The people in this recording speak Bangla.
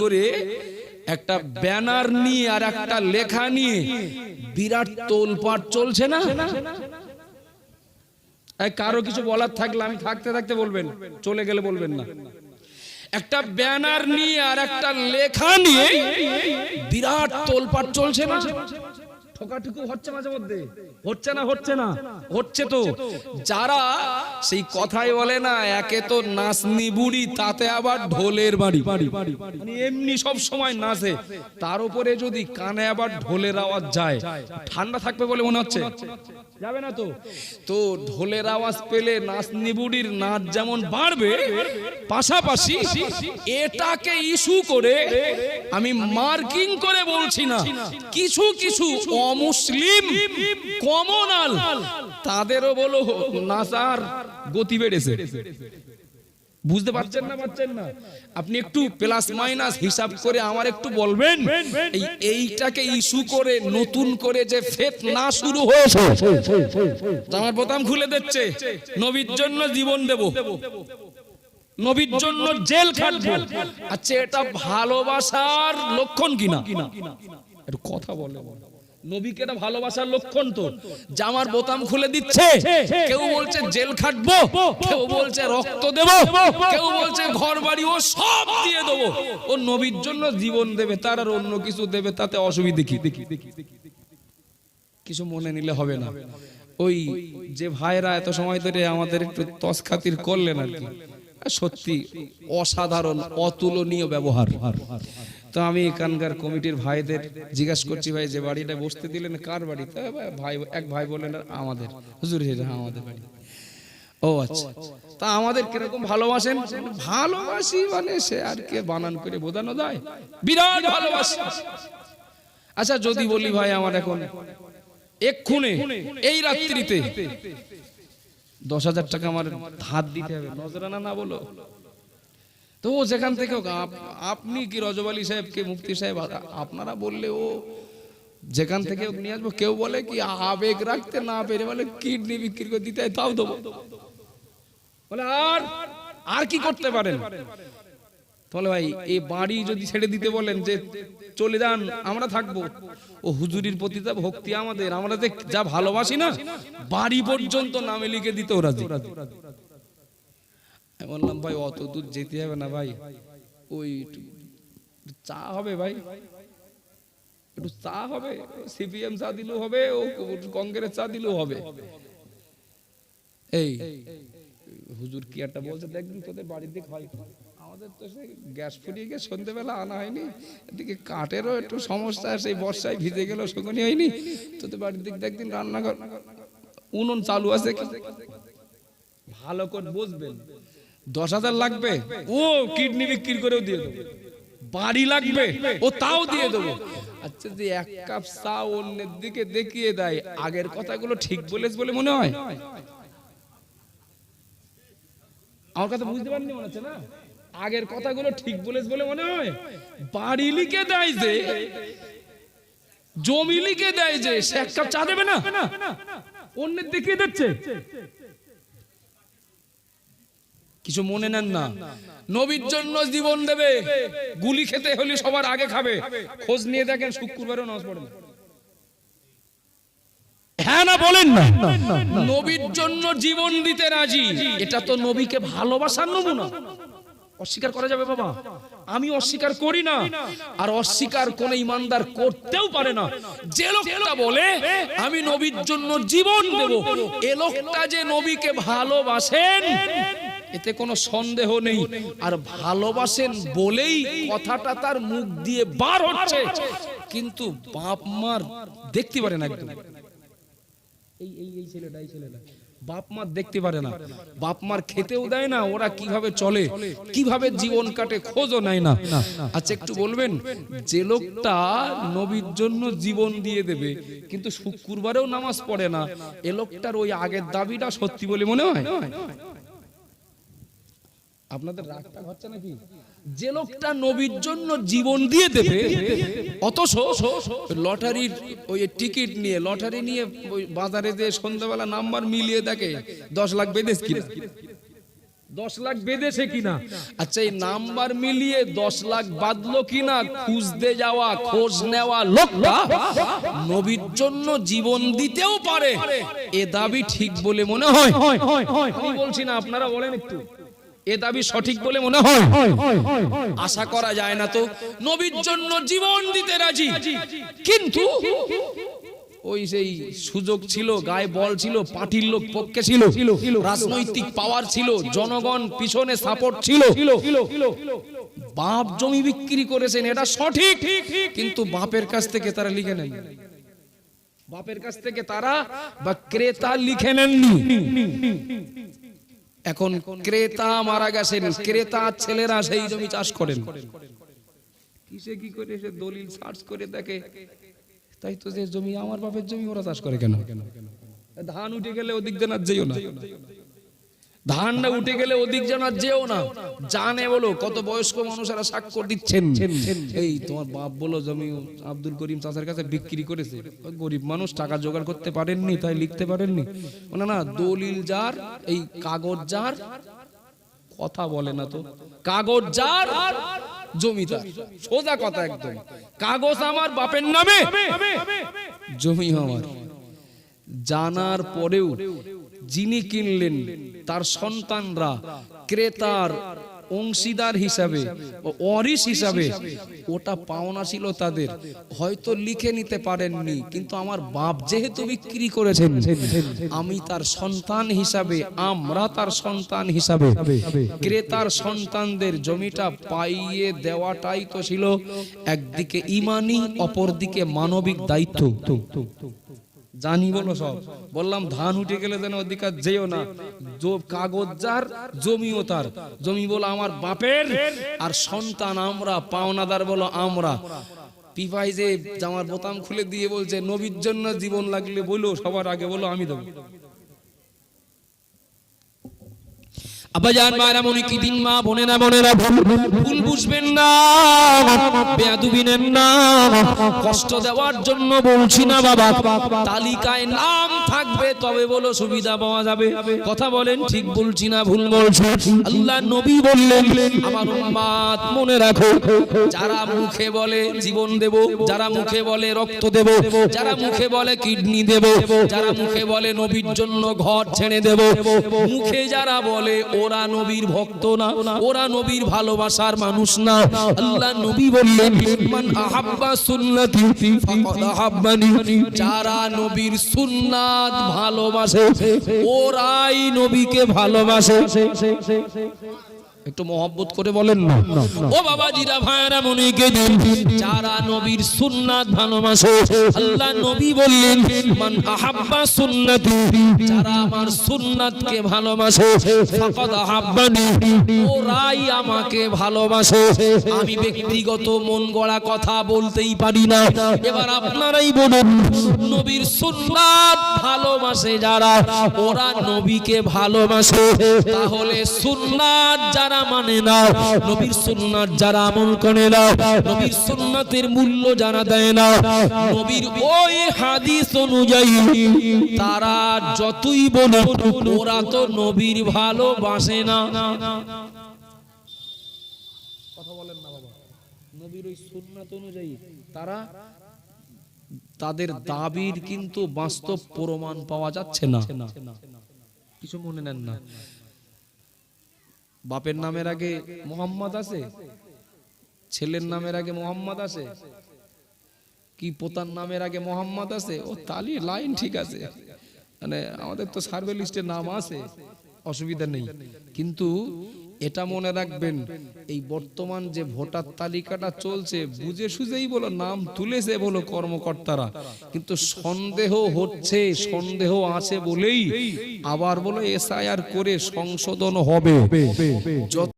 করে একটা ব্যানার নিয়ে আর একটা লেখা নিয়ে বিরাট তোলপাট চলছে না? কারও কিছু বলার থাকলে আমি থাকতে থাকতে বলবেন, চলে গেলে বলবেন না। একটা ব্যানার নিয়ে আর একটা লেখা নিয়ে বিরাট তোলপাট চলছে না? ঠোকাঠুকু হচ্ছে মাঝে মধ্যে। হচ্ছে না হচ্ছে না। হচ্ছে তো। যারা সেই কথাই বলে না একে তো নাচনি বুড়ি তাতে আবার ঢোলের বাড়ি। মানে এমনি সব সময় নাচে। তার উপরে যদি কানে আবার ঢোলের আওয়াজ যায় ঠান্ডা থাকবে বলে মনে হচ্ছে? যাবে না তো। তো ঢোলের আওয়াজ পেলে নাচনি বুড়ির নাচ যেমন বাড়বে পাশাপাশি এটাকে ইস্যু করে আমি মার্কিং করে বলছি না। কিছু কিছু অমুসলিম, কমনাল। তাদেরও বলো নাসার গতি বেড়েছে। বুঝতে পারছেন না পারছেন না? আপনি একটু প্লাস মাইনাস হিসাব করে আমার একটু বলবেন? এই এইটাকে ইস্যু করে, নতুন করে যে ফেত না শুরু হয়েছে আমার বোতাম খুলে দিচ্ছে, নবীর জন্য জীবন দেব, নবীর জন্য জেল খাটবো। আচ্ছা এটা ভালোবাসার লক্ষণ কিনা? কথা বলে। নবীকে এটা ভালোবাসার লক্ষণ তো। জামার বোতাম খুলে দিচ্ছে। কেউ বলছে জেল খাটবো কেউ বলছে রক্ত দেব কেউ বলছে ঘর বাড়ি ও সব দিয়ে দেবো। ও নবীর জন্য জীবন দেবে তার আর অন্য কিছু দেবে তাতে অসুবিধে কি? দেখি কিছু মনে নিলে হবে না। ওই যে ভাইরা এত সময় ধরে আমাদের একটু তস খাতির করলেন আর কি। সত্যি অসাধারণ অতুলনীয় ব্যবহার। তো আমি এখানকার কমিটির ভাইদের জিজ্ঞাসা করছি, ভাই, যে বাড়িটা বসতে দিলেন, কার বাড়ি? ভাই এক ভাই বললেন আমাদের। হুজুর এটা আমাদের বাড়ি। ও আচ্ছা। তা আমাদের কীরকম ভালোবাসেন? ভালোবাসি মানে সে আর কে বানান করে বোঝানো যায়? বিরাট ভালোবাসি। আচ্ছা যদি বলি, ভাই, আমার এখন এক্ষুনে এই রাত্রিতে দশ হাজার টাকা আমার ধার দিতে হবে। নজরানা না বলো। তো ও যেখান থেকে আপনি কি রজব আলী সাহেব কে মুফতি সাহেব? আপনারা বললে ও যেখান থেকে নিয়ে আসব। কেউ বলে কি আবেগ রাখতে না পেরে বলে কিডনি বিক্রি করে দিতে তাও দেবো। বলে আর আর কি করতে পারেন? তাহলে ভাই, এই বাড়ি যদি ছেড়ে দিতে বলেন যে চলে যান, আমরা থাকব। ও হুজুরির প্রতি যা ভক্তি আমাদের, আমরা যে যা ভালোবাসি না, বাড়ি পর্যন্ত নামে লিখে দিতে ওরা আমি বললাম, ভাই, অত দূর যেতে হবে না ভাই। ওই চা হবে ভাই। একটু চা হবে, সিপিএম চা দিলেও হবে, ও কংগ্রেস চা দিলেও হবে। এই, হুজুর কি একটা বলছে দেখবেন তোদের বাড়ির দিকে হয়। আমাদের তো সেই গ্যাস ফুরিয়ে গিয়ে সন্ধ্যেবেলা আনা হয়নি। এদিকে কাঠেরও একটু সমস্যা, সেই বর্ষায় ভিজে গেল শকুনি হয়নি। তোদের বাড়ির দিক দেখদিন রান্নাঘর, উনুন চালু আছে ভালো করে বুঝবেন। দশ হাজার লাগবে? ও, কিডনি বিক্রি করেও দিয়ে দেবো। বাড়ি লাগবে? ও, তাও দিয়ে দেবো। আচ্ছা যে এক কাপ চা অন্যের দিকে দেখিয়ে দেয়। আগের কথাগুলো ঠিক বলেছ বলে মনে হয়? আমার কথা বুঝতে পারেননি মনে হচ্ছে না? আগের কথাগুলো ঠিক বলেছ বলে মনে হয়? বাড়ি লিখে দেয় যে, জমি লিখে দেয় যে, সে এক কাপ চা দেবে না? অন্যের দেখিয়ে দিচ্ছে। কিছু মনে নেন না। নবীর জন্য জীবন দেবে গুলি খেতে হলে সবার আগে খাবে। খোঁজ নিয়ে দেখেন শুক্রবারও নামাজ পড়ে। হ্যাঁ না বলেন না। নবীর জন্য জীবন দিতে রাজি এটা তো নবীকে ভালোবাসার নমুনা। অস্বীকার করা যাবে বাবা। আমি অস্বীকার করি না আর অস্বীকার কোন ইমানদার করতেও পারে না। যে লোকটা বলে আমি নবীর জন্য জীবন দেব এ লোকটা যে নবীকে ভালোবাসেন এতে কোনো সন্দেহ নেই। আর ভালোবাসেন বলেই কথাটা তার মুখ দিয়ে বার হচ্ছে। কিন্তু বাপ মার দেখতে পারে না একদম। এই এই এই ছেলেটা এই ছেলেটা। বাপ মার দেখতে পারে না। বাপ মার খেতেও দেয় না, ওরা কীভাবে চলে, কীভাবে জীবন কাটে খোঁজও নেয় না। আচ্ছা একটু বলবেন, যে লোকটা নবীর জন্য জীবন দিয়ে দেবে, কিন্তু শুক্রবারেও নামাজ পড়ে না, এ লোকটার ওই আগের দাবিটা সত্যি বলে মনে হয়? আপনাদের রাগটা হচ্ছে নাকি? যে লোকটা নবীর জন্য জীবন দিয়ে দেবে অথচ লটারির ওই টিকিট নিয়ে লটারি নিয়ে বাজারে যে সন্ধ্যাবেলা নাম্বার মিলিয়ে দেখে দশ লাখ বেঁধেছ কিনা? দশ লাখ বেঁধেছে কিনা? আচ্ছা এই নাম্বার মিলিয়ে দশ লাখ বাদলো কিনা? খুঁজতে যাওয়া খোঁজ নেওয়া লোকটা নবীর জন্য জীবন দিতেও পারে। এ দাবি ঠিক বলে মনে হয়। আমি বলছি না আপনারা বলেন একটু। এ দাবি সঠিক বলে মনে হয়? আশা করা যায় না তো। নবীর জন্য জীবন দিতে রাজি। কিন্তু ওই সেই সুযোগ ছিল গায়ে বল ছিল পার্টির লোক পক্ষে ছিল রাজনৈতিক পাওয়ার ছিল জনগণ পিছনে সাপোর্ট ছিল। বাপ জমি বিক্রি করেছেন এটা সঠিক। কিন্তু বাপের কাছ থেকে তারা লিখে নেন বাপের কাছ থেকে তারা বা ক্রেতা লিখে নেননি। এখন ক্রেতা মারা গেছেন, ক্রেতা ছেলেরা সেই জমি চাষ করেন। কিসে কি করে সে দলিল সার্চ করে দেখে? তাই তো যে জমি, আমার বাপের জমি ওরা চাষ করে কেন? ধান উঠে গেলে ওদিক দিয়ে আর যেও না। ধানটা উঠে গেলে ওদিক যেন আর যেও না। জানে বলো কত বয়স্ক মানুষেরা স্বাক্ষর দিচ্ছেন। এই তোমার বাপ বলো জমি আব্দুল করিম চাষের কাছে বিক্রি করেছে। গরিব মানুষ টাকা জোগাড় করতে পারেননি তাই লিখতে পারেননি। না না দলিল যার এই কাগজ যার কথা বলে না তো। কাগজ যার জমিদার সোজা কথা একদম। কাগজ আমার বাপের নামে। জমি আমার। জানার পরেও যিনি কিনলেন, তার সন্তানরা ক্রেতার অংশীদার হিসাবে অরিস হিসাবে ওটা পাওনা ছিল তাদের। হয়তো লিখে নিতে পারেননি, কিন্তু আমার বাপ যেহেতু বিক্রি করেছেন, আমি তার সন্তান হিসাবে, আমরা তার সন্তান হিসাবে, ক্রেতার সন্তানদের জমিটা পাইয়ে দেওয়াটাই তো ছিল একদিকে ইমানি, অপরদিকে মানবিক দায়িত্ব। জানি বলো সব। বললাম, ধান উঠে গেলে যেন অধিকার যেও না। কাগজ যার, জমিও তার। জমি বলো আমার বাপের, আর সন্তান আমরা, পাওনাদার বলো আমরা। পিপাই যে জামার বোতাম খুলে দিয়ে বলছে, নবীর জন্য জীবন লাগলে বলো, সবার আগে বলো, আমি দেবো। আব্বাজান মায়েরা মনে কি দিন মা, বোনেরা বোনেরা, ভুল বুঝবেন না, বেয়াদুবি নেন না, কষ্ট দেওয়ার জন্য বলছি না বাবা, তালিকায় নাম থাকবে, তবে বলো সুবিধা পাওয়া যাবে, কথা বলেন, ঠিক বলছি না ভুল বলছি, আল্লাহ নবী বললেন, আমার উম্মাত মনে রাখো, যারা মুখে বলে জীবন দেব, যারা মুখে বলে রক্ত দেব, যারা মুখে বলে কিডনি দেব, যারা মুখে বলে নবীর জন্য ঘর ছেড়ে দেব, মুখে যারা বলে ওরা নবীর ভক্ত না ওরা নবীর ভালোবাসার মানুষ না। আল্লাহ নবী বললেন মান আহাব্বা সুন্নতি ফাকাদ আহাব্বানি। যারা নবীর সুন্নাত ভালোবাসে ওরাই নবীকে ভালোবাসে। একটু মহব্বত করে বলেন না। ও বাবা জিরা ভাইরা মনিকে দিন। যারা নবীর সুন্নাত ভালোবাসে আল্লাহ নবী বললেন মান আহাব্বা সুন্নতি যারা আমার সুন্নাতকে ভালোবাসে ফাকাদ আহাব্বানি ওরাই আমাকে ভালোবাসে। আমি ব্যক্তিগত মন গড়া কথা বলতেই পারি না। এবার আপনারাই বলুন নবীর সুন্নাত ভালোবাসে যারা ওরা নবীকে ভালোবাসে। তাহলে সুন্নাত যারা মানে না নবীর সুন্নাত যারা আমল করে না নবীর সুন্নাতের মূল্য যারা দেয় না নবীর ওই হাদিস অনুযায়ী তারা যতই বলুক, ওরা তো নবীর ভালোবাসে না। কথা বলেন না বাবা। নবীর ওই সুন্নাত অনুযায়ী তারা তাদের দাবির কিন্তু বাস্তব প্রমাণ পাওয়া যাচ্ছে না। কিছু মনে নেন না। বাপের নামের আগে মোহাম্মদ আছে, ছেলের নামের আগে মোহাম্মদ আছে, কি পোতার নামের আগে মোহাম্মদ আছে? ও তালি লাইন ঠিক আছে। মানে আমাদের তো সার্ভে লিস্টের নাম আছে, অসুবিধা নেই। কিন্তু এটা মনে রাখবেন এই বর্তমান যে ভোটার তালিকাটা চলছে বুঝে সুঝেই বলো নাম তুলেছে বলো কর্মকর্তারা। কিন্তু সন্দেহ হচ্ছে সন্দেহ আছে বলেই আবার বলো এসআইআর করে সংশোধন হবে।